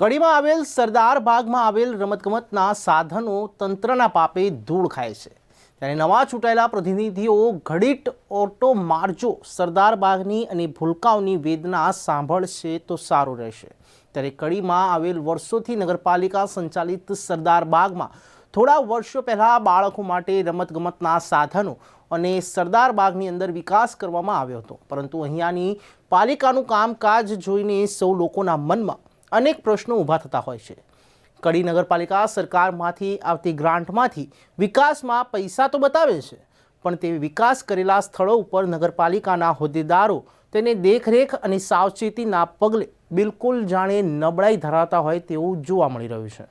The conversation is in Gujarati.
કડીમાં આવેલ સરદાર બાગમાં આવેલ રમતગમતના સાધનો તંત્રના પાપે ધૂળ ખાય છે. ત્યારે નવા ચૂંટાયેલા પ્રતિનિધિઓ ઘડીટ ઓટો મારજો, સરદાર બાગની અને ભૂલકાઓની વેદના સાંભળશે તો સારું રહેશે. ત્યારે કડીમાં આવેલ વર્ષોથી નગરપાલિકા સંચાલિત સરદાર બાગમાં થોડા વર્ષો પહેલાં બાળકો માટે રમતગમતના સાધનો અને સરદાર બાગની અંદર વિકાસ કરવામાં આવ્યો હતો. પરંતુ અહીંયાની પાલિકાનું કામકાજ જોઈને સૌ લોકોના મનમાં અનેક પ્રશ્નો ઊભા થતા હોય છે. કડી નગરપાલિકા સરકારમાંથી આવતી ગ્રાન્ટમાંથી વિકાસમાં પૈસા તો બતાવે છે, પણ તે વિકાસ કરેલા સ્થળો ઉપર નગરપાલિકાના હોદ્દેદારો તેને દેખરેખ અને સાવચેતીના પગલે બિલકુલ જાણે નબળાઈ ધરાવતા હોય તેવું જોવા મળી રહ્યું છે.